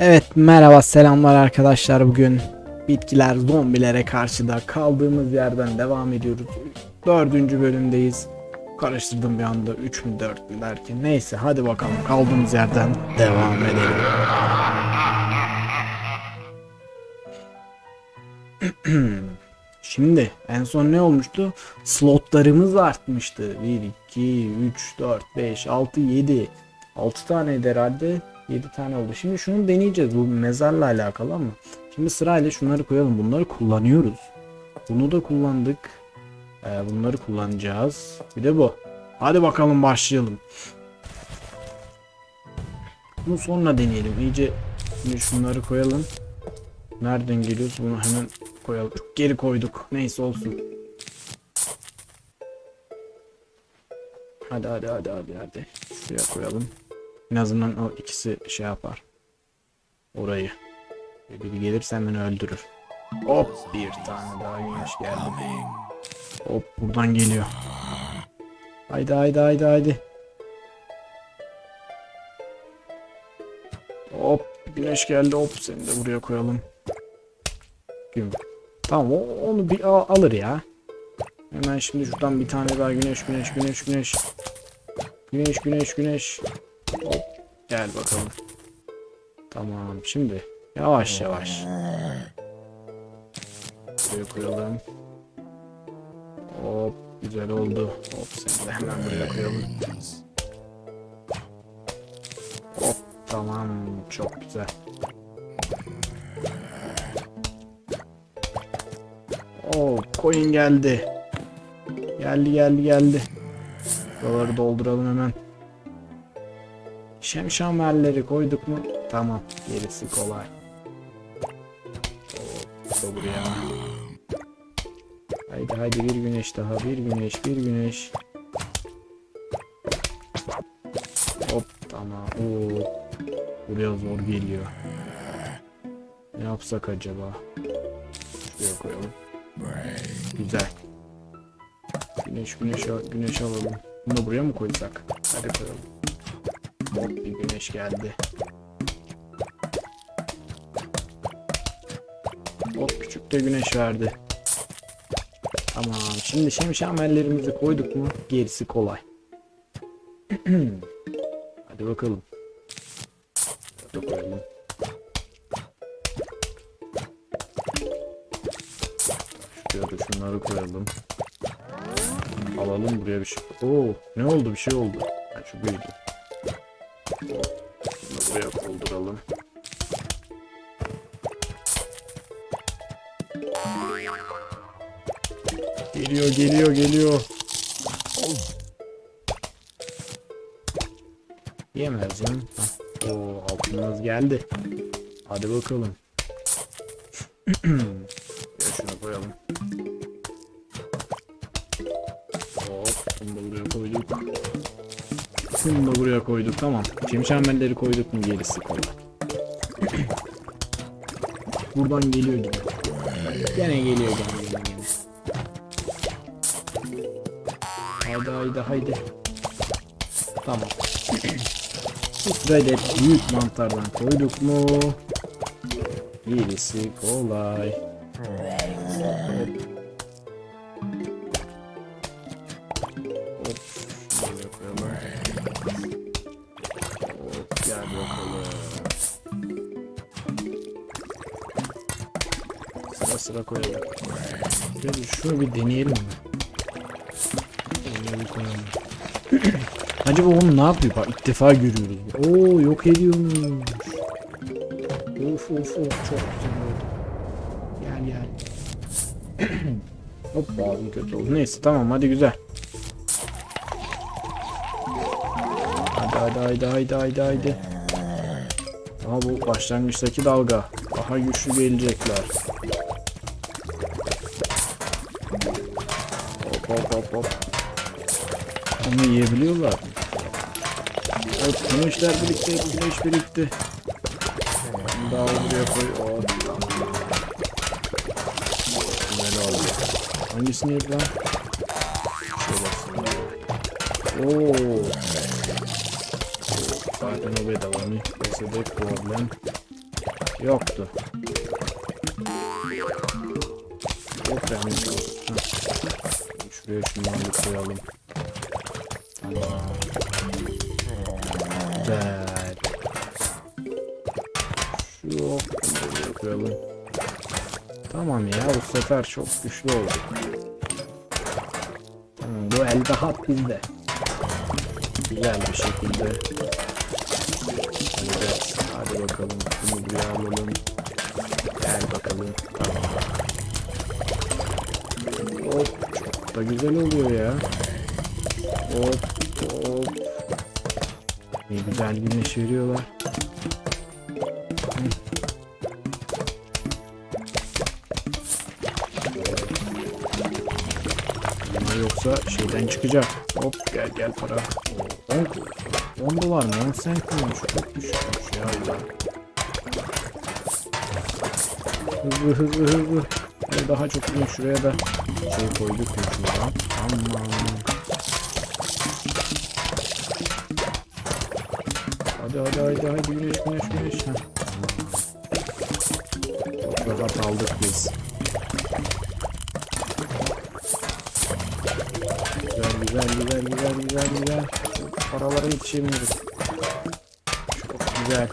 Evet merhaba selamlar arkadaşlar bugün bitkiler zombilere karşı da kaldığımız yerden devam ediyoruz. Dördüncü bölümdeyiz. Karıştırdım bir anda 3 mü 4 mü derken neyse hadi bakalım kaldığımız yerden devam edelim. Şimdi en son ne olmuştu? Slotlarımız artmıştı. 1, 2, 3, 4, 5, 6, 7. 6 taneydi herhalde. 7 tane oldu. Şimdi şunu deneyeceğiz. Bu mezarla alakalı ama. Şimdi sırayla şunları koyalım. Bunları kullanıyoruz. Bunu da kullandık. Ee, bunları kullanacağız. Bir de bu. Hadi bakalım başlayalım. Bunu sonra deneyelim. İyice şimdi şunları koyalım. Nereden geliyoruz? Bunu hemen koyalım. Çok geri koyduk. Neyse olsun. Hadi hadi hadi hadi hadi. Şuraya koyalım. En azından o ikisi şey yapar. Orayı. Ve Biri gelirse hemen öldürür. Hop bir tane daha güneş geldi. Hop buradan geliyor. Haydi haydi haydi haydi. Hop güneş geldi hop seni de buraya koyalım. Gün. Tamam o, onu bir al- alır ya. Hemen şimdi şuradan bir tane daha güneş güneş güneş güneş. Güneş güneş güneş. Gel bakalım. Tamam şimdi yavaş yavaş. Buraya koyalım. Hop güzel oldu. Hop seni de hemen buraya koyalım. Hop tamam çok güzel. Oo coin geldi. Geldi geldi geldi. Buraları dolduralım hemen. Şemşamerleri koyduk mu? Tamam. Gerisi kolay. Hop da buraya. Haydi haydi bir güneş daha. Bir güneş bir güneş. Hop tamam. Oo. Buraya zor geliyor. Ne yapsak acaba? Şuraya koyalım. Güzel. Güneş güneş güneş alalım. Bunu buraya mı koysak? Hadi koyalım. Bir güneş geldi. Hop küçük de güneş verdi. Tamam şimdi şemşamellerimizi koyduk mu gerisi kolay. Hadi bakalım. Hadi koyalım. Şuraya şunları koyalım. Alalım buraya bir şey. Oo, ne oldu? Bir şey oldu. Ha, şu büyüdü. Bunu buraya koyduralım. Geliyor, geliyor, geliyor. Yemez canım. Oo, altınımız geldi. Hadi bakalım. Ya şunu koyalım. Şunu da buraya koyduk, tamam. Çimşamelleri koyduk mu gerisi kolay. Buradan geliyor gibi. Gene geliyor gene gene. Haydi haydi haydi. Tamam. Bu sırayla büyük mantardan koyduk mu? Gerisi kolay. Sıra koyalım. Şöyle şunu bir deneyelim mi? Acaba onu ne yapıyor? Bak ilk defa görüyoruz. Oo yok ediyormuş. Of of of çok güzel oldu. Gel gel. Hop ağzım kötü oldu. Neyse tamam hadi güzel. Hadi hadi hadi hadi hadi hadi. Aha bu başlangıçtaki dalga. Daha güçlü gelecekler. Hop hop hop. Onu yiyebiliyorlar mı? Hop güneşler birlikte, güneş birlikte. Bunu daha buraya koy. Oh. Güzel oldu. Hangisini yiyip lan? Şöyle Oo. Zaten o bedava mı? De problem. Yoktu. Yok ben yok. Şuraya şundan bir koyalım. Güzel. Şu koyalım. Tamam ya bu sefer çok güçlü oldu. Tamam bu el rahat bizde. Güzel bir şekilde. Alacağız. Hadi bakalım. Bunu buraya alalım. Gel bakalım. Hop. Da güzel oluyor ya. Hop. Hop. Ne güzel güneş veriyorlar. Ama yoksa şeyden çıkacak. Hop gel gel para. Oo, 10, 10 dolar mı? 10 cent miymiş? Çok düşükmüş ya. Hızlı hızlı hızlı. Ve daha çok yine şuraya da şey koyduk mu şuradan. Aman. Hadi hadi hadi hadi güneş güneş güneş. Heh. Rahat aldık biz. Güzel güzel güzel güzel güzel güzel. Paralara yetişemiyoruz. Çok güzel.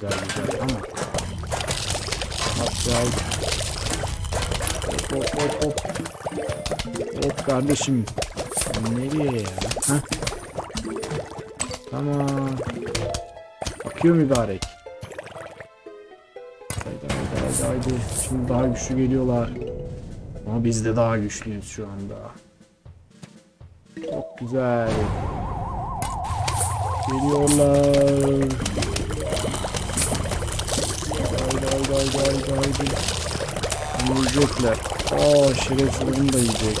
Güzel ama. Gel. Hop hop hop hop. Hop kardeşim. Nereye ya? Heh. Tamam. Akıyor mübarek. Haydi haydi haydi haydi. Şimdi daha güçlü geliyorlar. Ama biz de daha güçlüyüz şu anda. Çok güzel. Geliyorlar. Haydi haydi haydi haydi yiyecekler. Aa şerefsiz bunu da yiyecek.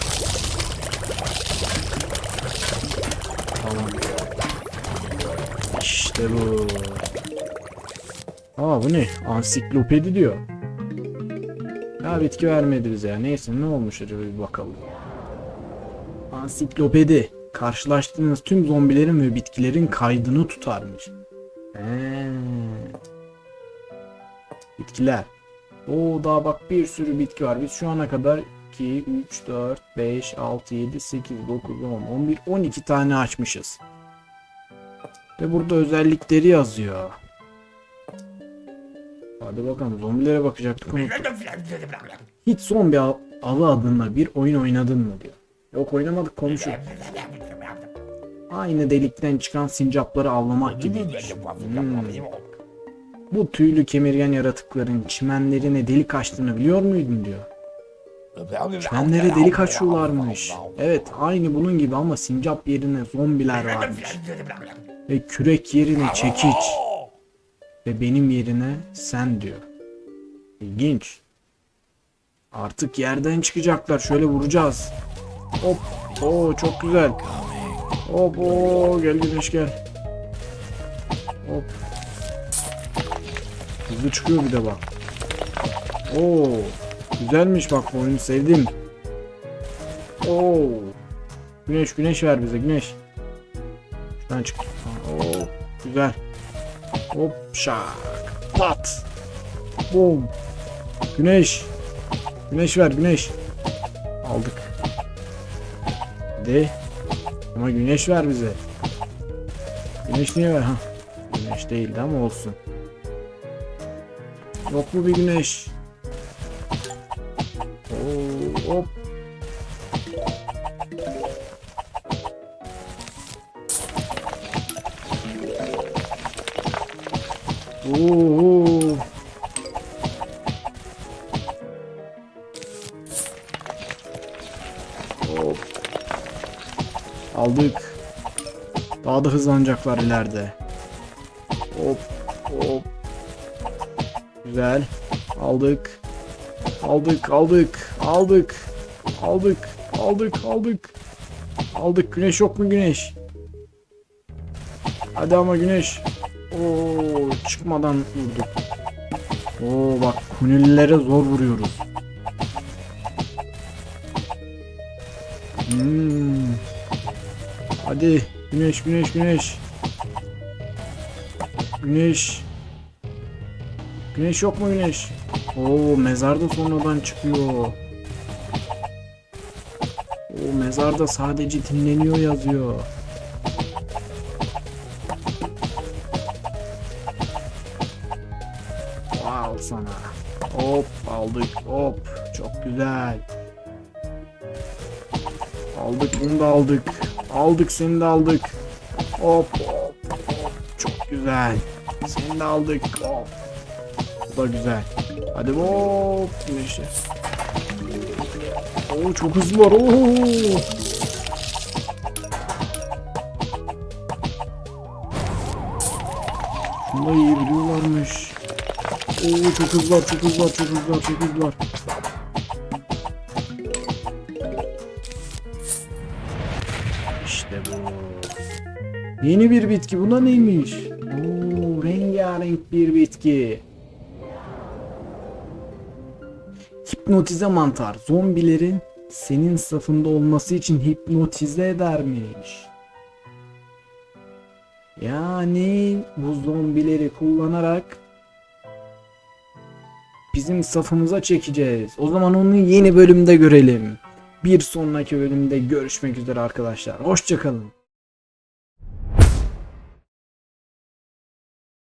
Tamam. İşte bu. Aa bu ne? Ansiklopedi diyor. Ya bitki vermedi bize ya. Neyse ne olmuş acaba bir bakalım. Ansiklopedi. Karşılaştığınız tüm zombilerin ve bitkilerin kaydını tutarmış. He. Bitkiler. Oo daha bak bir sürü bitki var. Biz şu ana kadar 2, 3, 4, 5, 6, 7, 8, 9, 10, 11, 12 tane açmışız. Ve burada özellikleri yazıyor. Hadi bakalım zombilere bakacaktık unuttuk. Hiç zombi av- avı adında bir oyun oynadın mı diyor. Yok oynamadık komşu. Aynı delikten çıkan sincapları avlamak gibiymiş. Hmm. Bu tüylü kemirgen yaratıkların çimenlerine delik açtığını biliyor muydun diyor. Çimenlere delik açıyorlarmış. Evet aynı bunun gibi ama sincap yerine zombiler varmış. Ve kürek yerine çekiç. Ve benim yerine sen diyor. İlginç. Artık yerden çıkacaklar. Şöyle vuracağız. Hop. Oo çok güzel. Hop oo gel güneş gel. Hop. Hızlı çıkıyor bir de bak. Oo. Güzelmiş bak oyunu sevdim. Oo. Güneş güneş ver bize güneş. Şuradan çık. Oo. Güzel. Hop şak. Pat. Boom. Güneş. Güneş ver güneş. Aldık. Hadi. Ama güneş ver bize. Güneş niye ver? Ha. Güneş değildi ama olsun. Yok mu bir güneş? Oo, hop. Oo. Hop. Aldık. Daha da hızlanacaklar ileride. Hop hop. Güzel. Aldık. Aldık aldık aldık. Aldık aldık aldık. Aldık güneş yok mu güneş? Hadi ama güneş. Oo çıkmadan vurduk. Oo bak kunillere zor vuruyoruz. Hmm. Hadi güneş güneş güneş. Güneş. Güneş yok mu güneş? Oo mezarda sonradan çıkıyor. O mezarda sadece dinleniyor yazıyor. Al sana. Hop aldık hop. Çok güzel. Aldık bunu da aldık. Aldık seni de aldık. Hop hop hop. Çok güzel. Seni de aldık. Hop. Da güzel. Hadi hop. Güneşe. Oo çok hızlı var. Oo. Şunu da yiyebiliyorlarmış. Oo çok hızlılar, çok hızlılar, çok hızlılar, çok hızlılar. İşte bu. Yeni bir bitki. Bu da neymiş? Oo, rengarenk bir bitki. Hipnotize mantar. Zombilerin senin safında olması için hipnotize edermiş. Yani bu zombileri kullanarak bizim safımıza çekeceğiz. O zaman onu yeni bölümde görelim. Bir sonraki bölümde görüşmek üzere arkadaşlar. Hoşçakalın.